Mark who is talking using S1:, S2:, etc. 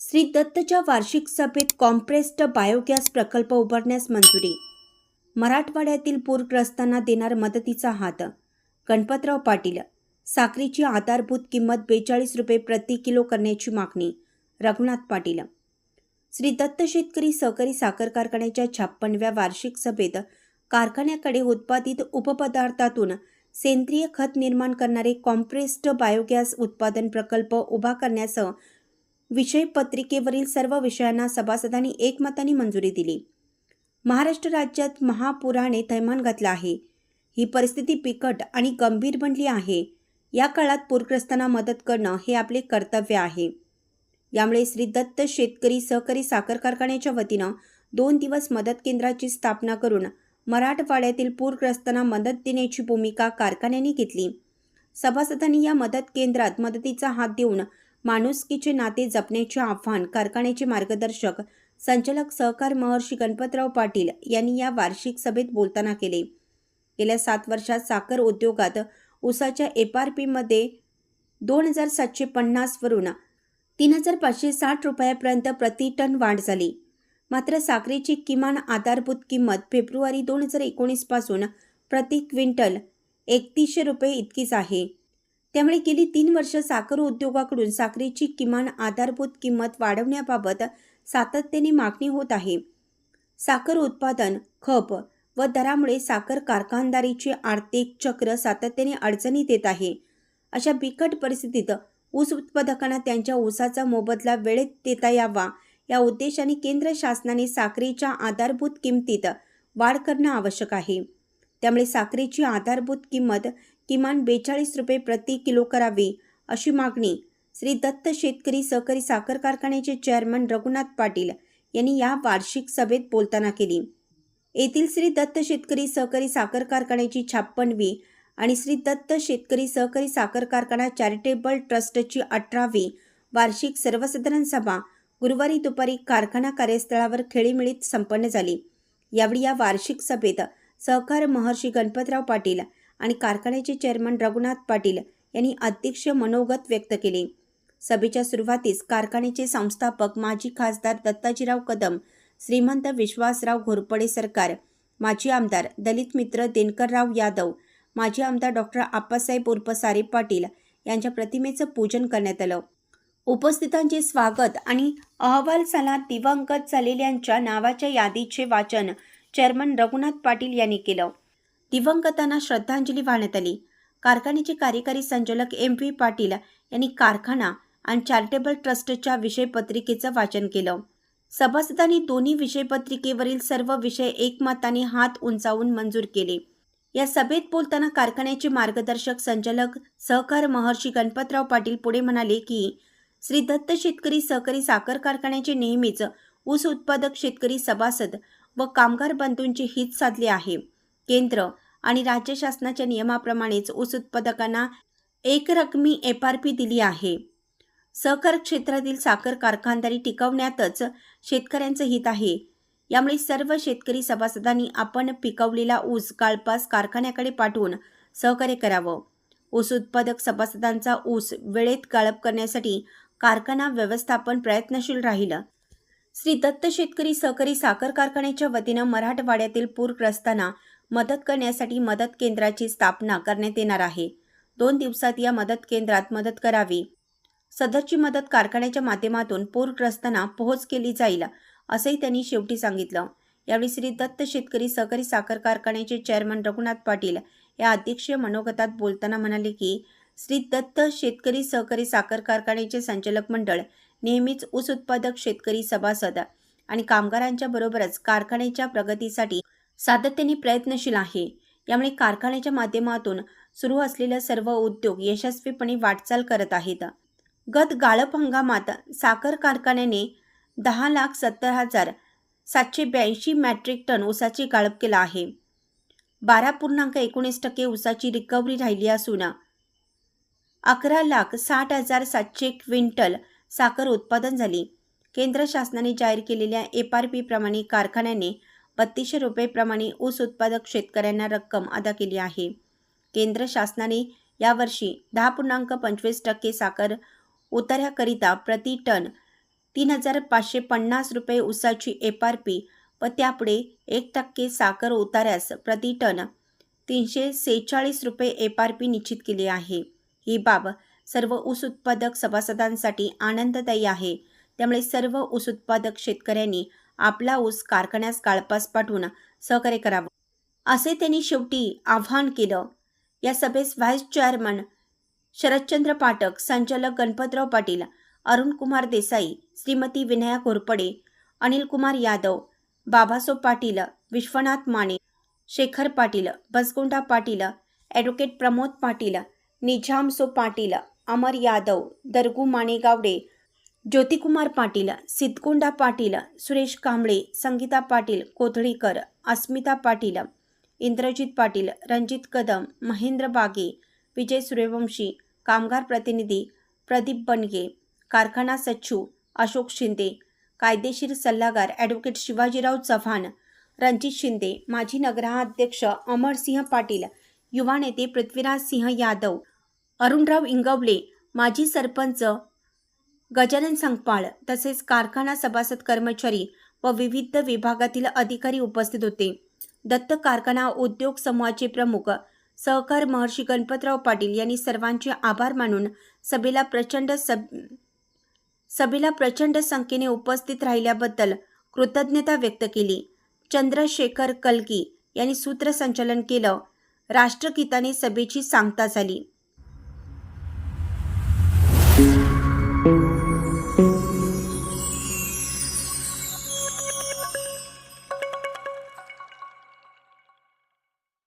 S1: श्री दत्तच्या वार्षिक सभेत compressed biogas प्रकल्प उभारण्यास मंजुरी. मराठवाड्यातील पूरग्रस्तांना देणार मदतीचा हात. गणपतराव पाटील साखरेची आधारभूत किंमत बेचाळीस रुपये प्रति किलो करण्याची मागणी रघुनाथ पाटील. श्री दत्त शेतकरी सहकारी साखर कारखान्याच्या छप्पनव्या वार्षिक सभेत कारखान्याकडे उत्पादित उपपदार्थातून सेंद्रिय खत निर्माण करणारे कॉम्प्रेस्ड बायोगॅस उत्पादन प्रकल्प उभा करण्यासह विषय पत्रिकेवरील सर्व विषयांना सभासदांनी एकमताने मंजुरी दिली. महाराष्ट्र राज्यात महापुराने थैमान घातला आहे. ही परिस्थिती बिकट आणि गंभीर बनली आहे. या काळात पूरग्रस्तांना मदत करणं हे आपले कर्तव्य आहे. यामुळे श्री दत्त शेतकरी सहकारी साखर कारखान्याच्या वतीनं दोन दिवस मदत केंद्राची स्थापना करून मराठवाड्यातील पूरग्रस्तांना मदत देण्याची भूमिका कारखान्याने घेतली. सभासदांनी या मदत केंद्रात मदतीचा हात देऊन माणुसकीचे नाते जपण्याचे आव्हान कारखान्याचे मार्गदर्शक संचालक सहकार महर्षी गणपतराव पाटील यांनी या वार्षिक सभेत बोलताना केले. गेल्या सात वर्षात साखर उद्योगात ऊसाच्या एफ आर पीमध्ये दोन हजार सातशे पन्नासवरून तीन हजार पाचशे साठ रुपयापर्यंत प्रति टन वाढ झाली. मात्र साखरेची किमान आधारभूत किंमत फेब्रुवारी दोन हजार एकोणीसपासून प्रति क्विंटल एकतीसशे रुपये इतकीच आहे. त्यामुळे गेली तीन वर्ष साखर उद्योगाकडून साखरेची किमान आधारभूत किंमत वाढवण्याबाबत सातत्याने मागणी होत आहे. साखर उत्पादन खप व दरामुळे साखर कारखानदारीचे आर्थिक चक्र सातत्याने अडचणीत येत आहे. अशा बिकट परिस्थितीत ऊस उत्पादकांना त्यांच्या ऊसाचा मोबदला वेळेत देता यावा या उद्देशाने केंद्र शासनाने साखरेच्या आधारभूत किमतीत वाढ करणं आवश्यक आहे. त्यामुळे साखरेची आधारभूत किंमत किमान बेचाळीस रुपये प्रति किलो करावी अशी मागणी श्री दत्त शेतकरी सहकारी साखर कारखान्याचे चेअरमन रघुनाथ पाटील यांनी या वार्षिक सभेत बोलताना केली. येथील श्री दत्त शेतकरी सहकारी साखर कारखान्याची छाप्पनवी आणि श्री दत्त शेतकरी सहकारी साखर कारखाना चॅरिटेबल ट्रस्टची अठरावी वार्षिक सर्वसाधारण सभा गुरुवारी दुपारी कारखाना कार्यस्थळावर खेळीमेळीत संपन्न झाली. यावेळी या वार्षिक सभेत सहकार महर्षी गणपतराव पाटील आणि कारखान्याचे चेअरमन रघुनाथ पाटील यांनी अध्यक्ष मनोगत व्यक्त केले. सभेच्या सुरुवातीस कारखान्याचे संस्थापक माजी खासदार दत्ताजीराव कदम श्रीमंत विश्वासराव घोरपडे सरकार माजी आमदार दलित मित्र दिनकरराव यादव माजी आमदार डॉक्टर आप्पासाहेब उर्फ सारे पाटील यांच्या प्रतिमेचं पूजन करण्यात आलं. उपस्थितांचे स्वागत आणि अहवाल सला दिवंगत झालेल्यांच्या नावाच्या यादीचे वाचन चेअरमन रघुनाथ पाटील यांनी केलं. दिवंगतांना श्रद्धांजली वाहण्यात आली. कारखान्याचे कार्यकारी संचालक एम व्ही पाटील यांनी कारखाना आणि चॅरिटेबल ट्रस्टच्या विषयपत्रिकेचं वाचन केलं. सभासदांनी दोन्ही विषयपत्रिकेवरील सर्व विषय एकमताने हात उंचावून मंजूर केले. या सभेत बोलताना कारखान्याचे मार्गदर्शक संचालक सहकार महर्षी गणपतराव पाटील पुढे म्हणाले की श्री दत्त शेतकरी सहकारी साखर कारखान्याचे नेहमीच ऊस उत्पादक शेतकरी सभासद व कामगार बंधूंचे हित साधले आहे. केंद्र आणि राज्य शासनाच्या नियमाप्रमाणेच ऊस उत्पादकांना एकरकमी एफ आर पी दिली आहे. सहकार क्षेत्रातील साखर कारखानदारी टिकवण्यातच शेतकऱ्यांचं हित आहे. यामुळे सर्व शेतकरी सभासदांनी आपण पिकवलेला ऊस काळपास कारखान्याकडे पाठवून सहकार्य करावं. ऊस उत्पादक सभासदांचा ऊस वेळेत गाळप करण्यासाठी कारखाना व्यवस्थापन प्रयत्नशील राहिलं. श्री दत्त शेतकरी सहकारी साखर कारखान्याच्या वतीनं मराठवाड्यातील पूरग्रस्तांना मदत करण्यासाठी मदत केंद्राची स्थापना करण्यात येणार आहे. दोन दिवसात या मदत केंद्रात मदत करावी. सदरची मदत कारखान्याच्या माध्यमातून पूरग्रस्तांना पोहोच केली जाईल असंही त्यांनी शेवटी सांगितलं. यावेळी श्री दत्त शेतकरी सहकारी साखर कारखान्याचे चेअरमन रघुनाथ पाटील या अध्यक्षीय मनोगतात बोलताना म्हणाले की श्री दत्त शेतकरी सहकारी साखर कारखान्याचे संचालक मंडळ नेहमीच ऊस उत्पादक शेतकरी सभासद आणि कामगारांच्या बरोबरच कारखान्याच्या प्रगतीसाठी सातत्याने प्रयत्नशील आहे. यामुळे कारखान्याच्या माध्यमातून सुरू असलेले सर्व उद्योग यशस्वीपणे वाटचाल करत आहेत. गत गाळप हंगामात साखर कारखान्याने दहा लाख सत्तर हजार सातशे ब्याऐंशी मॅट्रिक टन ऊसाची गाळप केला आहे. बारा पूर्णांक एकोणीस टक्के ऊसाची रिकव्हरी राहिली असून अकरा लाख साठ हजार सातशे क्विंटल साखर उत्पादन झाली. केंद्र शासनाने जाहीर केलेल्या एफ आर पीप्रमाणे कारखान्याने बत्तीसशे रुपयेप्रमाणे ऊस उत्पादक शेतकऱ्यांना रक्कम अदा केली आहे. केंद्र शासनाने यावर्षी दहा पूर्णांक पंचवीस टक्के साखर उतार्याकरिता प्रति टन तीन हजार पाचशे पन्नास रुपये ऊसाची एफ आर पी व त्यापुढे एक टक्के साखर उतार्यास प्रति टन तीनशे सेहेचाळीस रुपये एफ आर पी निश्चित केली आहे. ही बाब सर्व ऊस उत्पादक सभासदांसाठी आनंददायी आहे. त्यामुळे सर्व ऊस उत्पादक शेतकऱ्यांनी आपला ऊस कारखान्यास काळपास पाठवून सहकार्य करावं. असे त्यांनी शेवटी आवाहन केलं. या सभेस व्हाईस चेअरमन शरदचंद्र पाठक संचालक गणपतराव पाटील अरुण कुमार देसाई श्रीमती विनया घोरपडे अनिल कुमार यादव बाबासो पाटील विश्वनाथ माने शेखर पाटील बसगोंडा पाटील ॲडव्होकेट प्रमोद पाटील निझामसो पाटील अमर यादव दरगू माने गावडे ज्योतिकुमार पाटील सिद्धगोंडा पाटील सुरेश कांबळे संगीता पाटील कोथळीकर अस्मिता पाटील इंद्रजित पाटील रणजित कदम महेंद्र बागे विजय सूर्यवंशी कामगार प्रतिनिधी प्रदीप बनगे कारखाना सच्छू अशोक शिंदे कायदेशीर सल्लागार ॲडव्होकेट शिवाजीराव चव्हाण रणजित शिंदे माजी नगराध्यक्ष अमरसिंह पाटील युवा नेते पृथ्वीराज सिंह यादव अरुणराव इंगवले माजी सरपंच गजानन संगपाळ तसेच कारखाना सभासद कर्मचारी व विविध विभागातील अधिकारी उपस्थित होते. दत्त कारखाना उद्योग समूहाचे प्रमुख सहकार महर्षी गणपतराव पाटील यांनी सर्वांचे आभार मानून सभेला प्रचंड सब सभेला प्रचंड संख्येने उपस्थित राहिल्याबद्दल कृतज्ञता व्यक्त केली. चंद्रशेखर कलगी यांनी सूत्रसंचालन केलं. राष्ट्रगीताने सभेची सांगता झाली.